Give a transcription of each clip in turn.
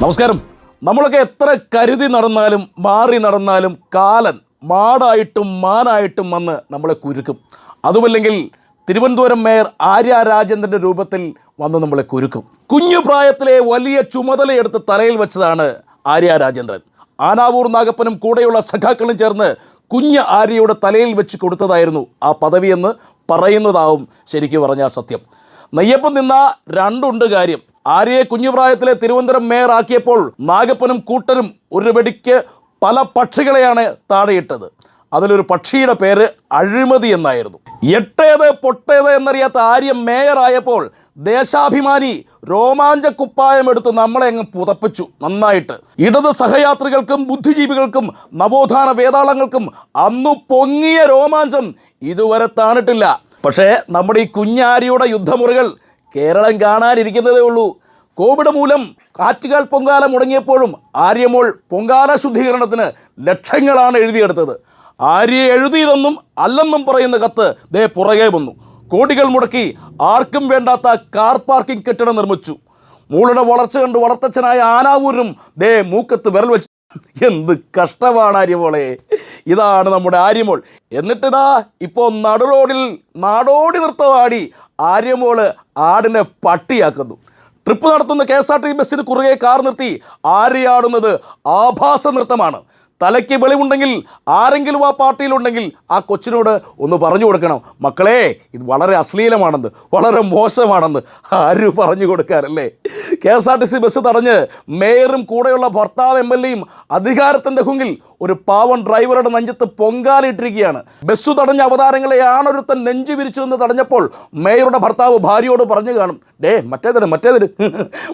നമസ്കാരം. നമ്മളൊക്കെ എത്ര കരുതി നടന്നാലും മാറി നടന്നാലും കാലൻ മാടായിട്ടും മാനായിട്ടും വന്ന് നമ്മളെ കുരുക്കും. അതുമല്ലെങ്കിൽ തിരുവനന്തപുരം മേയർ ആര്യ രാജേന്ദ്രന്റെ രൂപത്തിൽ വന്ന് നമ്മളെ കുരുക്കും. കുഞ്ഞു പ്രായത്തിലെ വലിയ ചുമതലയെടുത്ത് തലയിൽ വെച്ചതാണ് ആര്യ രാജേന്ദ്രൻ. ആനാവൂർ നാഗപ്പനും കൂടെയുള്ള സഖാക്കളും ചേർന്ന് കുഞ്ഞ് ആര്യയുടെ തലയിൽ വെച്ച് കൊടുത്തതായിരുന്നു ആ പദവിയെന്ന് പറയുന്നതാവും ശരിക്കും പറഞ്ഞാൽ സത്യം. നെയ്യപ്പം നിന്ന രണ്ടുണ്ട് കാര്യം. ആര്യയെ കുഞ്ഞുപ്രായത്തിലെ തിരുവനന്തപുരം മേയറാക്കിയപ്പോൾ നാഗപ്പനും കൂട്ടരും ഒരു വെടിക്ക് പല പക്ഷികളെയാണ് താഴെയിട്ടത്. അതിലൊരു പക്ഷിയുടെ പേര് അഴിമതി എന്നായിരുന്നു. എട്ടേത് പൊട്ടേത് എന്നറിയാത്ത ആര്യ മേയറായപ്പോൾ ദേശാഭിമാനി രോമാഞ്ച കുപ്പായം എടുത്ത് നമ്മളെ അങ്ങ് പുതപ്പിച്ചു നന്നായിട്ട്. ഇടത് സഹയാത്രികൾക്കും ബുദ്ധിജീവികൾക്കും നവോത്ഥാന വേതാളങ്ങൾക്കും അന്നു പൊങ്ങിയ രോമാഞ്ചം ഇതുവരെ താണിട്ടില്ല. പക്ഷേ നമ്മുടെ ഈ കുഞ്ഞാരിയുടെ യുദ്ധമുറികൾ കേരളം കാണാനിരിക്കുന്നതേ ഉള്ളൂ. കോവിഡ് മൂലം കാറ്റുകാൽ പൊങ്കാല മുടങ്ങിയപ്പോഴും ആര്യമോൾ പൊങ്കാല ശുദ്ധീകരണത്തിന് ലക്ഷങ്ങളാണ് എഴുതിയെടുത്തത്. ആര്യ എഴുതിയതെന്നും അല്ലെന്നും പറയുന്ന കത്ത് ദേ പുറകെ വന്നു. കോടികൾ മുടക്കി ആർക്കും വേണ്ടാത്ത കാർ പാർക്കിംഗ് കെട്ടിടം നിർമ്മിച്ചു. മൂളുടെ വളർച്ച കണ്ട് വളർത്തച്ഛനായ ആനാവൂരും ദേ മൂക്കത്ത് വിരൽ വെച്ചു എന്ത് കഷ്ടമാണ് ആര്യമോളെ. ഇതാണ് നമ്മുടെ ആര്യമോൾ. എന്നിട്ടിതാ ഇപ്പോൾ നടുറോഡിൽ നാടോടി നൃത്തമാടി ആര്യമോൾ ആടിനെ പട്ടിയാക്കുന്നു. ട്രിപ്പ് നടത്തുന്ന കെ എസ് ആർ ടി ബസ്സിന് കുറുകെ കാർ നിർത്തി ആരെയാടുന്നത് ആഭാസ നൃത്തമാണ്. തലയ്ക്ക് വെളിവുണ്ടെങ്കിൽ ആരെങ്കിലും ആ പാർട്ടിയിലുണ്ടെങ്കിൽ ആ കൊച്ചിനോട് ഒന്ന് പറഞ്ഞു കൊടുക്കണം. മക്കളെ ഇത് വളരെ അശ്ലീലമാണെന്ന് വളരെ മോശമാണെന്ന് ആരും പറഞ്ഞു കൊടുക്കാനല്ലേ? K S R T C bus തടഞ്ഞ് മേയറും കൂടെയുള്ള ഭർത്താവ് എം എൽ എയും അധികാരത്തിന്റെ ഹുങ്കിൽ ഒരു പാവൻ ഡ്രൈവറുടെ നെഞ്ചത്ത് പൊങ്കാലിട്ടിരിക്കുകയാണ്. ബസ് തടഞ്ഞ അവതാരങ്ങളെ ആണൊരുത്തൻ നെഞ്ചു വിരിച്ചു എന്ന് തടഞ്ഞപ്പോൾ മേയറുടെ ഭർത്താവ് ഭാര്യയോട് പറഞ്ഞു കാണും ഡേ മറ്റേതിട് മറ്റേതിട്.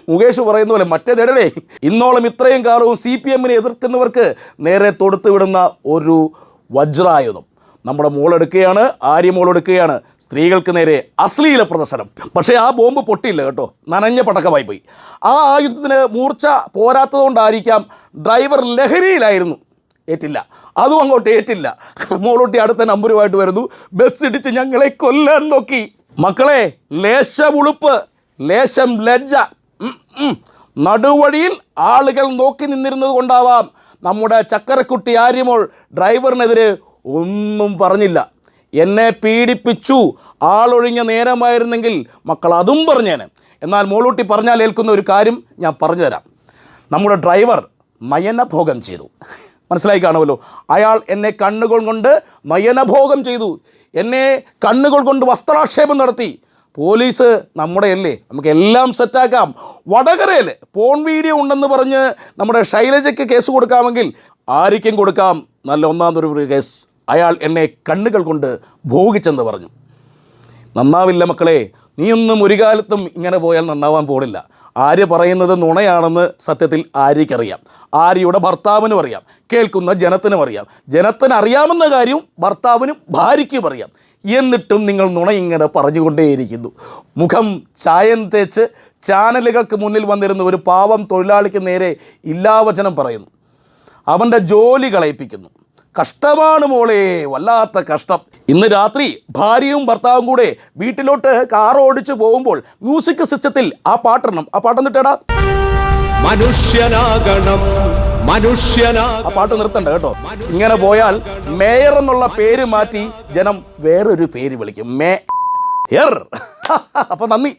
മുകേഷ് പറയുന്ന പോലെ മറ്റേതെടേ ഇന്നോളം ഇത്രയും കാലവും സി പി എമ്മിനെ എതിർക്കുന്നവർക്ക് നേരെ തൊടുത്തു വിടുന്ന ഒരു വജ്രായുധം. നമ്മുടെ മോളെടുക്കുകയാണ് ആര്യ മോളെടുക്കുകയാണ്. സ്ത്രീകൾക്ക് നേരെ അശ്ലീല പ്രദർശനം. പക്ഷേ ആ ബോംബ് പൊട്ടിയില്ല കേട്ടോ. നനഞ്ഞ പടക്കമായി പോയി. ആ ആയുധത്തിന് മൂർച്ച പോരാത്തതുകൊണ്ടായിരിക്കാം ഡ്രൈവർ ലഹരിയിലായിരുന്നു. ഏറ്റില്ല. അതും അങ്ങോട്ട് ഏറ്റില്ല. മോളോട്ടി അടുത്ത നമ്പറുമായിട്ട് വരുന്നു. ബസ് ഇടിച്ച് ഞങ്ങളെ കൊല്ലാൻ നോക്കി. മക്കളെ ലേശം ഉളുപ്പ് ലേശം ലജ്ജ. നടുവഴിയിൽ ആളുകൾ നോക്കി നിന്നിരുന്നത് കൊണ്ടാവാം. നമ്മുടെ ചക്കരക്കുട്ടി ആര്യമോൾ ഡ്രൈവറിനെതിരെ ഒന്നും പറഞ്ഞില്ല. എന്നെ പീഡിപ്പിച്ചു. ആളൊഴിഞ്ഞ നേരമായിരുന്നെങ്കിൽ മക്കൾ അതും പറഞ്ഞേനെ. എന്നാൽ മോളൂട്ടി പറഞ്ഞാൽ ഏൽക്കുന്ന ഒരു കാര്യം ഞാൻ പറഞ്ഞുതരാം. നമ്മുടെ ഡ്രൈവർ നയനഭോഗം ചെയ്തു. മനസ്സിലായി കാണുമല്ലോ. അയാൾ എന്നെ കണ്ണുകൾ കൊണ്ട് നയനഭോഗം ചെയ്തു. എന്നെ കണ്ണുകൾ കൊണ്ട് വസ്ത്രാക്ഷേപം നടത്തി. പോലീസ് നമ്മുടെ അല്ലേ നമുക്ക് എല്ലാം സെറ്റാക്കാം. വടകരയിൽ പോൺ വീഡിയോ ഉണ്ടെന്ന് പറഞ്ഞ് നമ്മുടെ ശൈലജയ്ക്ക് കേസ് കൊടുക്കാമെങ്കിൽ ആരിക്കും കൊടുക്കാം. നല്ല ഒന്നാം ഒരു കേസ്. അയാൾ എന്നെ കണ്ണുകൾ കൊണ്ട് ഭോഗിച്ചെന്ന് പറഞ്ഞു. നന്നാവില്ല മക്കളെ. നീയൊന്നും ഒരു കാലത്തും ഇങ്ങനെ പോയാൽ നന്നാവാൻ പോണില്ല. ആര്യ പറയുന്നത് നുണയാണെന്ന് സത്യത്തിൽ ആര്യയ്ക്കറിയാം. ആര്യയുടെ ഭർത്താവിനും അറിയാം. കേൾക്കുന്ന ജനത്തിനും അറിയാം. ജനത്തിന് അറിയാമെന്ന കാര്യവും ഭർത്താവിനും ഭാര്യയ്ക്കും അറിയാം. എന്നിട്ടും നിങ്ങൾ നുണ ഇങ്ങനെ പറഞ്ഞുകൊണ്ടേയിരിക്കുന്നു. മുഖം ചായം തേച്ച് ചാനലുകൾക്ക് മുന്നിൽ വന്നിരുന്ന ഒരു പാവം തൊഴിലാളിക്ക് നേരെ ഇല്ലാവചനം പറയുന്നു. അവന്റെ ജോലി കളയിപ്പിക്കുന്നു. കഷ്ടമാണ് മോളെ വല്ലാത്ത കഷ്ടം. ഇന്ന് രാത്രി ഭാര്യയും ഭർത്താവും കൂടെ വീട്ടിലോട്ട് കാർ ഓടിച്ചു പോകുമ്പോൾ മ്യൂസിക് സിസ്റ്റത്തിൽ ആ പാട്ടെണ്ണം ആ പാട്ടൊന്നിട്ടേടാ മനുഷ്യനാകണം ആ പാട്ട് നിർത്തണ്ട കേട്ടോ. ഇങ്ങനെ പോയാൽ മേയർ എന്നുള്ള പേര് മാറ്റി ജനം വേറൊരു പേര് വിളിക്കും. മേ എർ അപ്പൊ നന്ദി.